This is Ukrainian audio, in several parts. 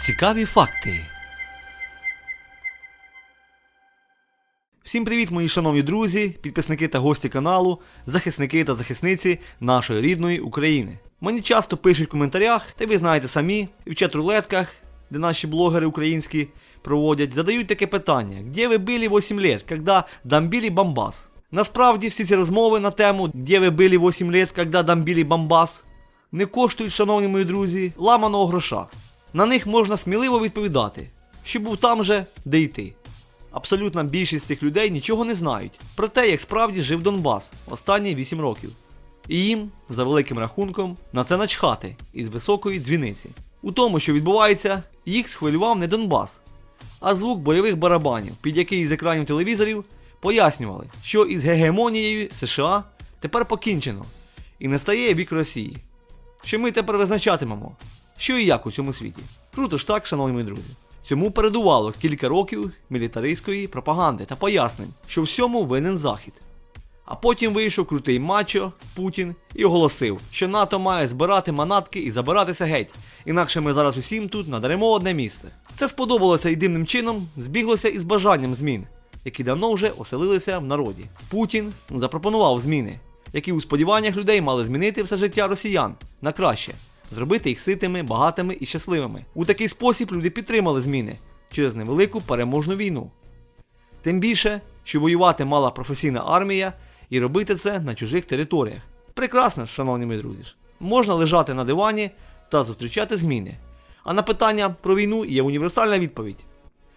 Цікаві факти. Всім привіт, мої шановні друзі, підписники та гості каналу, захисники та захисниці нашої рідної України. Мені часто пишуть в коментарях, та ви знаєте самі, і в чат-рулетках, де наші блогери українські проводять, задають таке питання: де ви були 8 лет, коли дамбили бомбас? Насправді всі ці розмови на тему, де ви були 8 лет, коли дамбили бомбас, не коштують, шановні мої друзі, ламаного гроша. На них можна сміливо відповідати, що був там же, де й ти. Абсолютна більшість цих людей нічого не знають про те, як справді жив Донбас останні 8 років. І їм, за великим рахунком, на це начхати із високої дзвіниці. У тому, що відбувається, їх схвилював не Донбас, а звук бойових барабанів, під який з екранів телевізорів пояснювали, що із гегемонією США тепер покінчено і настає вік Росії. Що ми тепер визначатимемо, що і як у цьому світі. Круто ж так, шановні мої друзі. Цьому передувало кілька років мілітаристської пропаганди та пояснень, що всьому винен Захід. А потім вийшов крутий мачо Путін і оголосив, що НАТО має збирати манатки і забиратися геть, інакше ми зараз усім тут надаремо одне місце. Це сподобалося і дивним чином збіглося із бажанням змін, які давно вже оселилися в народі. Путін запропонував зміни, які у сподіваннях людей мали змінити все життя росіян на краще, зробити їх ситими, багатими і щасливими. У такий спосіб люди підтримали зміни через невелику переможну війну. Тим більше, що воювати мала професійна армія і робити це на чужих територіях. Прекрасно, шановні мої друзі. Можна лежати на дивані та зустрічати зміни. А на питання про війну є універсальна відповідь.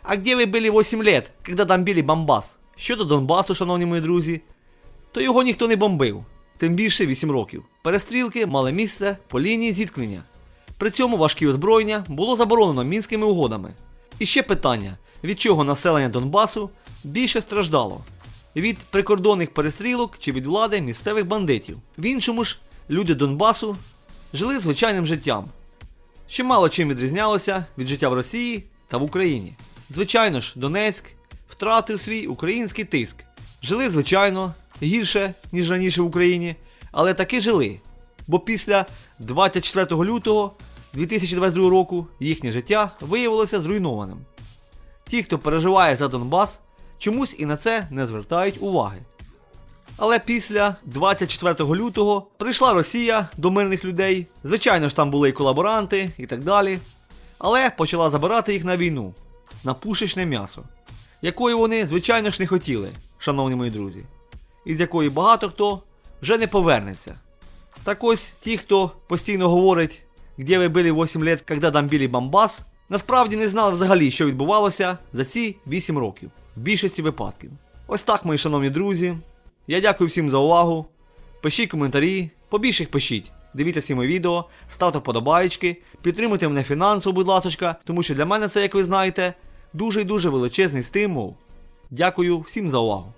А де ви були 8 лет, коли там били Бомбас? Щодо Донбасу, шановні мої друзі, то його ніхто не бомбив, тим більше 8 років. Перестрілки мали місце по лінії зіткнення. При цьому важкі озброєння було заборонено мінськими угодами. І ще питання: від чого населення Донбасу більше страждало? Від прикордонних перестрілок чи від влади місцевих бандитів. В іншому ж люди Донбасу жили звичайним життям, що мало чим відрізнялося від життя в Росії та в Україні. Звичайно ж, Донецьк втратив свій український тиск. Жили, звичайно, гірше, ніж раніше в Україні, але таки жили. Бо після 24 лютого 2022 року їхнє життя виявилося зруйнованим. Ті, хто переживає за Донбас, чомусь і на це не звертають уваги. Але після 24 лютого прийшла Росія до мирних людей. Звичайно ж, там були і колаборанти і так далі. Але почала забирати їх на війну, на пушечне м'ясо, якої вони, звичайно ж, не хотіли, шановні мої друзі, і з якої багато хто вже не повернеться. Так ось ті, хто постійно говорить, де ви були 8 лет, коли там били Бомбас, насправді не знали взагалі, що відбувалося за ці 8 років, в більшості випадків. Ось так, мої шановні друзі. Я дякую всім за увагу. Пишіть коментарі, побільше їх пишіть. Дивіться всі мої відео, ставте вподобайки, підтримуйте мене фінансово, будь ласка, тому що для мене це, як ви знаєте, дуже і дуже величезний стимул. Дякую всім за увагу.